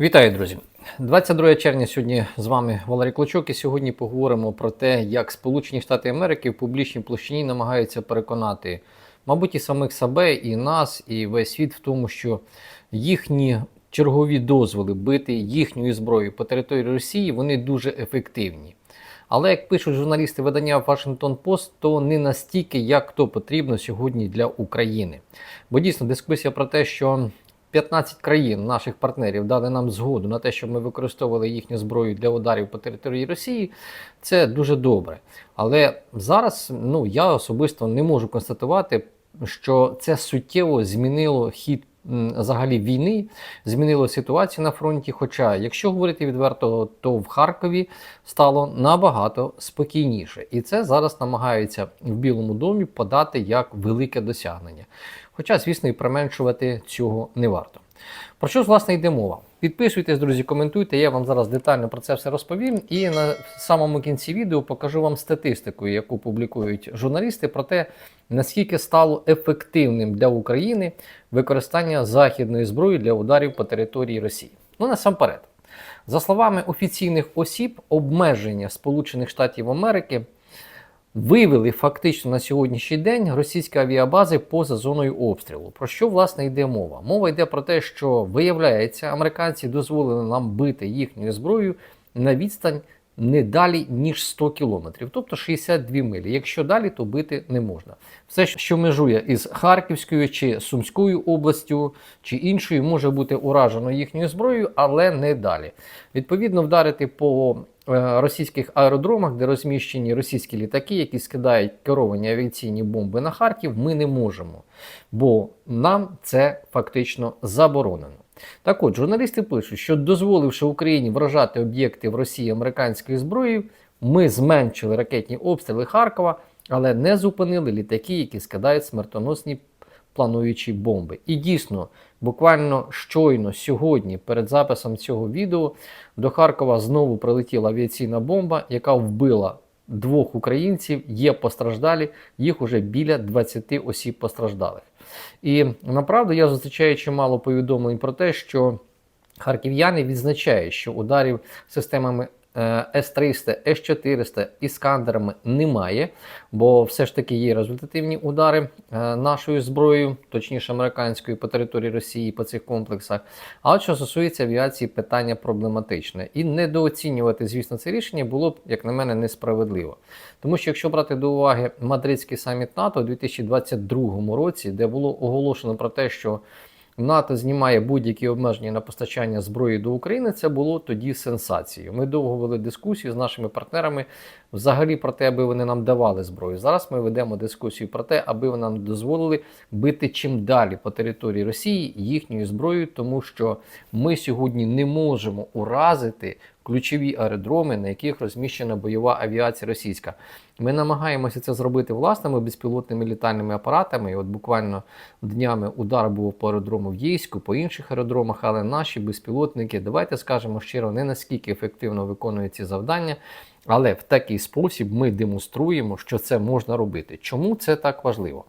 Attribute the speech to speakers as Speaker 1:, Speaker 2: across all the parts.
Speaker 1: Вітаю, друзі! 22 червня сьогодні з вами Валерій Клочок, і сьогодні поговоримо про те, як Сполучені Штати Америки в публічній площині намагаються переконати, мабуть, і самих себе, і нас, і весь світ в тому, що їхні чергові дозволи бити їхньою зброєю по території Росії вони дуже ефективні. Але як пишуть журналісти видання Washington Post, то не настільки, як то потрібно сьогодні для України. Бо дійсно дискусія про те, що 15 країн наших партнерів дали нам згоду на те, щоб ми використовували їхню зброю для ударів по території Росії. Це дуже добре. Але зараз ну, я особисто не можу констатувати, що це суттєво змінило хід взагалі війни, змінило ситуацію на фронті. Хоча, якщо говорити відверто, то в Харкові стало набагато спокійніше. І це зараз намагаються в Білому домі подати як велике досягнення. Хоча, звісно, і применшувати цього не варто. Про що власне йде мова? Підписуйтесь, друзі, коментуйте. Я вам зараз детально про це все розповім. І на самому кінці відео покажу вам статистику, яку публікують журналісти, про те, наскільки стало ефективним для України використання західної зброї для ударів по території Росії. Ну насамперед, за словами офіційних осіб, обмеження Сполучених Штатів Америки вивели фактично на сьогоднішній день російські авіабази поза зоною обстрілу. Про що власне йде мова? Мова йде про те, що виявляється, американці дозволили нам бити їхньою зброєю на відстань не далі ніж 100 кілометрів, тобто 62 милі. Якщо далі, то бити не можна. Все, що межує із Харківською чи Сумською областю чи іншою, може бути уражено їхньою зброєю, але не далі. Відповідно, вдарити по російських аеродромах, де розміщені російські літаки, які скидають керовані авіаційні бомби на Харків, ми не можемо, бо нам це фактично заборонено. Так от, журналісти пишуть, що дозволивши Україні вражати об'єкти в Росії американською зброєю, ми зменшили ракетні обстріли Харкова, але не зупинили літаки, які скидають смертоносні плануючі бомби. І дійсно, буквально щойно сьогодні, перед записом цього відео, до Харкова знову прилетіла авіаційна бомба, яка вбила двох українців. Є постраждалі, їх уже біля 20 осіб постраждалих. І направду я зустрічаю чимало повідомлень про те, що харків'яни відзначають, що ударів системами С-300, С-400 іскандерами немає, бо все ж таки є результативні удари е, нашою зброєю, точніше американською по території Росії по цих комплексах. А от що стосується авіації, питання проблематичне. І недооцінювати, звісно, це рішення було б, як на мене, несправедливо. Тому що якщо брати до уваги Мадридський саміт НАТО у 2022 році, де було оголошено про те, що НАТО знімає будь-які обмеження на постачання зброї до України, це було тоді сенсацією. Ми довго вели дискусію з нашими партнерами взагалі про те, аби вони нам давали зброю. Зараз ми ведемо дискусію про те, аби вони нам дозволили бити чим далі по території Росії їхньою зброєю, тому що ми сьогодні не можемо уразити ключові аеродроми, на яких розміщена бойова авіація російська. Ми намагаємося це зробити власними безпілотними літальними апаратами. І от буквально днями удар був по аеродрому в Єйську, по інших аеродромах, але наші безпілотники, давайте скажемо щиро, не наскільки ефективно виконують ці завдання. Але в такий спосіб ми демонструємо, що це можна робити. Чому це так важливо?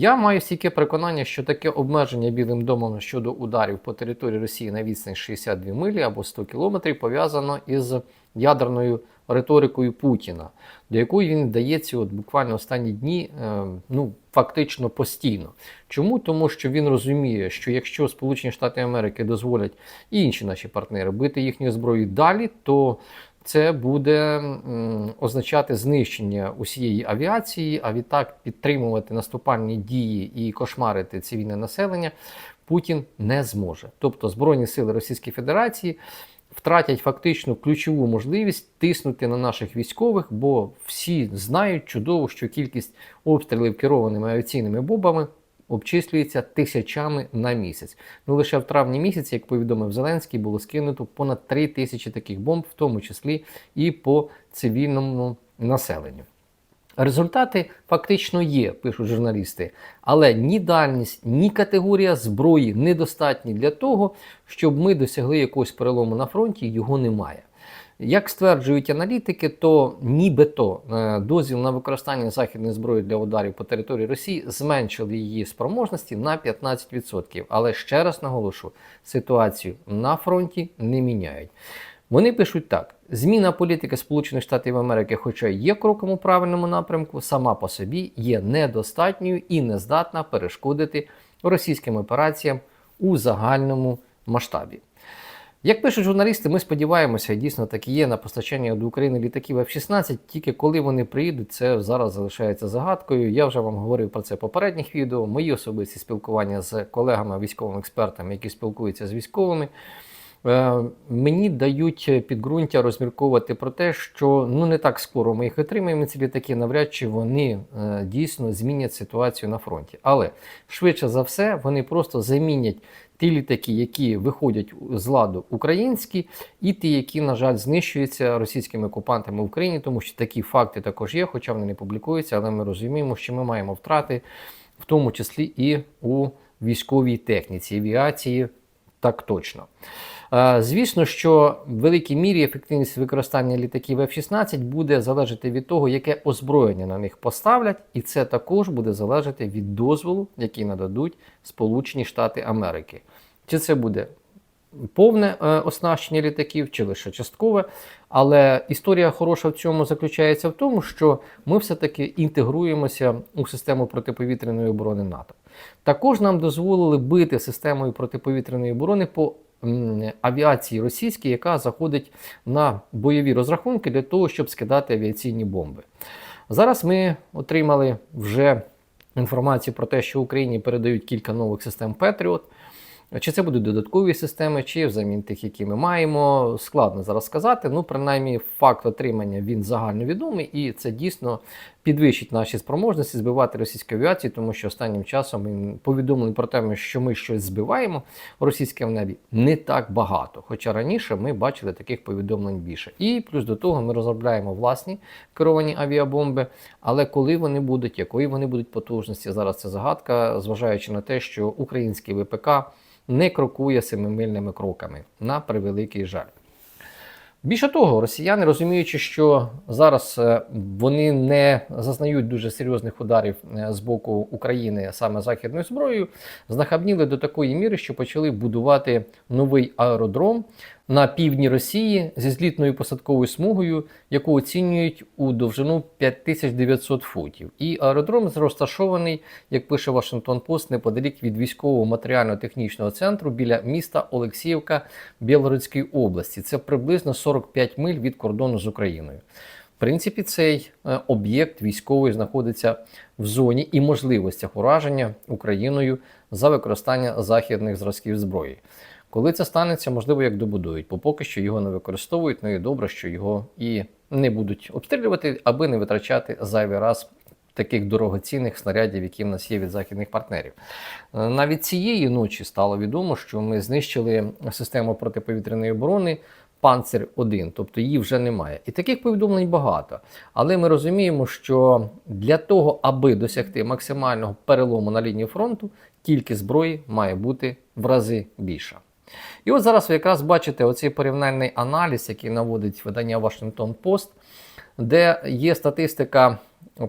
Speaker 1: Я маю стільки переконання, що таке обмеження Білим домом щодо ударів по території Росії на відстань 62 милі або 100 кілометрів пов'язано із ядерною риторикою Путіна, до якої він вдається от буквально останні дні, е, ну фактично постійно. Чому? Тому що він розуміє, що якщо Сполучені Штати Америки дозволять і інші наші партнери бити їхньою зброєю далі, то це буде означати знищення усієї авіації, а відтак підтримувати наступальні дії і кошмарити цивільне населення Путін не зможе. Тобто Збройні сили Російської Федерації втратять фактично ключову можливість тиснути на наших військових, бо всі знають чудово, що кількість обстрілів керованими авіаційними бомбами обчислюється тисячами на місяць. Ну лише в травні місяці, як повідомив Зеленський, було скинуто понад 3 тисячі таких бомб, в тому числі і по цивільному населенню. Результати фактично є, пишуть журналісти, але ні дальність, ні категорія зброї недостатні для того, щоб ми досягли якогось перелому на фронті, його немає. Як стверджують аналітики, то нібито е, дозвіл на використання західної зброї для ударів по території Росії зменшили її спроможності на 15%. Але ще раз наголошу, ситуацію на фронті не міняють. Вони пишуть так: зміна політики Сполучених Штатів Америки, хоча є кроком у правильному напрямку, сама по собі є недостатньою і не здатна перешкодити російським операціям у загальному масштабі. Як пишуть журналісти, ми сподіваємося, дійсно так і є на постачання до України літаків F-16, тільки коли вони приїдуть, це зараз залишається загадкою. Я вже вам говорив про це в попередніх відео. Мої особисті спілкування з колегами, військовими експертами, які спілкуються з військовими. Е, Мені дають підґрунтя розмірковувати про те, що ну не так скоро ми їх отримаємо. Ці літаки навряд чи вони е, дійсно змінять ситуацію на фронті. Але швидше за все вони просто замінять ті літаки, які виходять з ладу українські, і ті, які, на жаль, знищуються російськими окупантами в Україні, тому що такі факти також є, хоча вони не публікуються, але ми розуміємо, що ми маємо втрати, в тому числі і у військовій техніці, авіації, так точно. Звісно, що в великій мірі ефективність використання літаків F-16 буде залежати від того, яке озброєння на них поставлять, і це також буде залежати від дозволу, який нададуть Сполучені Штати Америки. Чи це буде повне е, оснащення літаків, чи лише часткове. Але історія хороша в цьому заключається в тому, що ми все-таки інтегруємося у систему протиповітряної оборони НАТО. Також нам дозволили бити системою протиповітряної оборони по авіації російській, яка заходить на бойові розрахунки для того, щоб скидати авіаційні бомби. Зараз ми отримали вже інформацію про те, що Україні передають кілька нових систем Петріот. Чи це будуть додаткові системи, чи взамін тих, які ми маємо, складно зараз сказати. Ну, принаймні, факт отримання він загальновідомий, і це дійсно підвищить наші спроможності збивати російську авіацію, тому що останнім часом він повідомлень про те, що ми щось збиваємо російське в небі, не так багато. Хоча раніше ми бачили таких повідомлень більше. І плюс до того ми розробляємо власні керовані авіабомби. Але коли вони будуть, якої вони будуть потужності, зараз це загадка, зважаючи на те, що український ВПК не крокує семимильними кроками на превеликий жаль. Більше того, росіяни, розуміючи, що зараз е, вони не зазнають дуже серйозних ударів е, з боку України саме західною зброєю, знахабніли до такої міри, що почали будувати новий аеродром на півдні Росії зі злітною посадковою смугою, яку оцінюють у довжину 5900 футів. І аеродром розташований, як пише Вашингтон Пост, неподалік від військового матеріально-технічного центру біля міста Олексіївка Білгородської області. Це приблизно 45 миль від кордону з Україною. В принципі, цей е, об'єкт військовий знаходиться в зоні і можливостях ураження Україною за використання західних зразків зброї. Коли це станеться, можливо, як добудують, бо поки що його не використовують. Ну і добре, що його і не будуть обстрілювати, аби не витрачати зайвий раз таких дорогоцінних снарядів, які в нас є від західних партнерів. Е, Навіть цієї ночі стало відомо, що ми знищили систему протиповітряної оборони. Панцир 1, тобто її вже немає. І таких повідомлень багато. Але ми розуміємо, що для того, аби досягти максимального перелому на лінії фронту, кількість зброї має бути в рази більша. І от зараз ви якраз бачите оцей порівняльний аналіз, який наводить видання Washington Post, де є статистика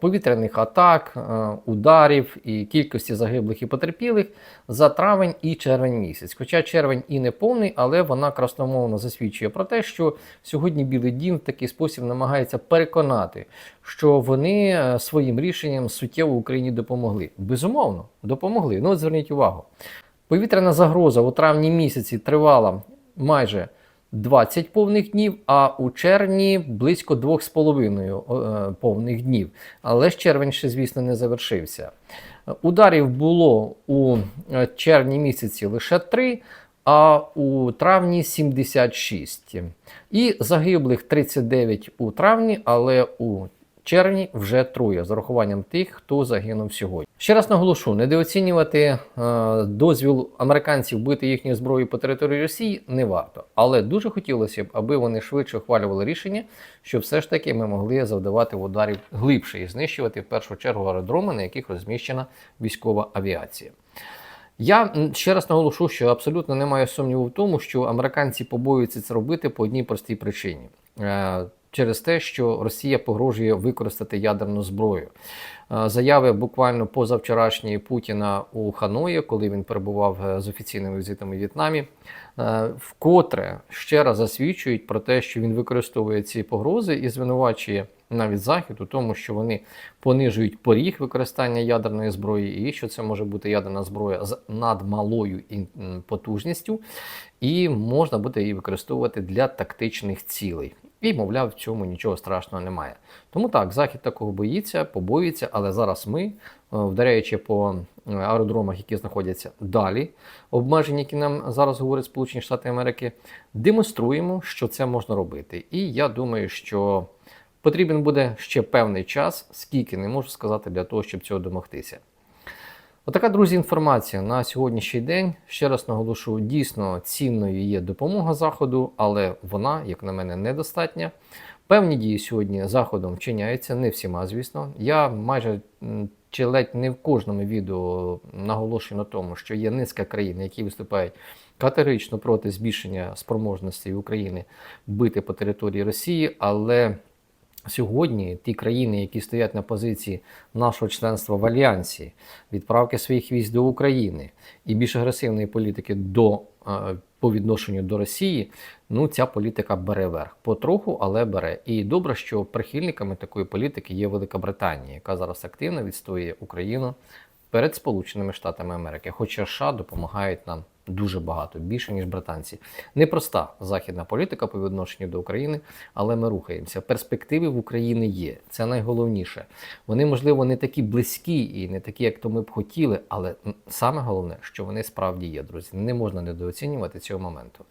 Speaker 1: повітряних атак, е, ударів і кількості загиблих і потерпілих за травень і червень місяць. Хоча червень і не повний, але вона красномовно засвідчує про те, що сьогодні Білий Дім в такий спосіб намагається переконати, що вони е, своїм рішенням суттєво Україні допомогли. Безумовно, допомогли. Ну, от зверніть увагу. Повітряна загроза у травні місяці тривала майже 20 повних днів, а у червні близько 2,5 е, повних днів. Але ж червень ще, звісно, не завершився. Ударів було у е, червні місяці лише 3, а у травні 76. І загиблих 39 у травні, але у червні вже троє з урахуванням тих, хто загинув сьогодні. Ще раз наголошу: недооцінювати е, дозвіл американців бити їхню зброю по території Росії не варто. Але дуже хотілося б, аби вони швидше ухвалювали рішення, щоб все ж таки ми могли завдавати ударів глибше і знищувати в першу чергу аеродроми, на яких розміщена військова авіація. Я ще раз наголошу, що абсолютно немає сумніву в тому, що американці побоюються це робити по одній простій причині. Через те, що Росія погрожує використати ядерну зброю. Е, Заяви буквально позавчорашньої Путіна у Ханої, коли він перебував е, з офіційними візитами в В'єтнамі, е, вкотре ще раз засвідчують про те, що він використовує ці погрози і звинувачує навіть Захід у тому, що вони понижують поріг використання ядерної зброї, і що це може бути ядерна зброя з надмалою потужністю, і можна буде її використовувати для тактичних цілей. І, мовляв, в цьому нічого страшного немає. Тому так, Захід такого боїться, побоюється, але зараз ми, е, вдаряючи по е, аеродромах, які знаходяться далі, обмежень, які нам зараз говорять Сполучені Штати Америки, демонструємо, що це можна робити. І я думаю, що потрібен буде ще певний час, скільки не можу сказати для того, щоб цього домогтися. Отака, друзі, інформація на сьогоднішній день. Ще раз наголошу, дійсно цінною є допомога Заходу, але вона, як на мене, недостатня. Певні дії сьогодні Заходом вчиняються, не всіма, звісно. Я майже чи ледь не в кожному відео наголошую на тому, що є низка країн, які виступають категорично проти збільшення спроможності України бити по території Росії, але Сьогодні ті країни, які стоять на позиції нашого членства в альянсі, відправки своїх військ до України і більш агресивної політики до, е, по відношенню до Росії, ну ця політика бере верх. Потроху, але бере. І добре, що прихильниками такої політики є Велика Британія, яка зараз активно відстоює Україну перед Сполученими Штатами Америки. Хоча США допомагають нам дуже багато, більше ніж британці. Непроста західна політика по відношенню до України, але ми рухаємося. Перспективи в Україні є. Це найголовніше. Вони, можливо, не такі близькі і не такі, як то ми б хотіли, але саме головне, що вони справді є, друзі. Не можна недооцінювати цього моменту.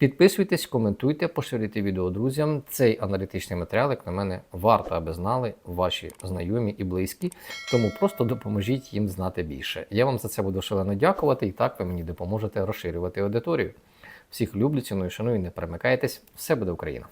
Speaker 1: Підписуйтесь, коментуйте, поширюйте відео друзям. Цей аналітичний матеріал, як на мене, варто, аби знали ваші знайомі і близькі. Тому просто допоможіть їм знати більше. Я вам за це буду шалено дякувати, і так ви мені допоможете розширювати аудиторію. Всіх люблю, ціную, шаную, не перемикайтесь. Все буде Україна!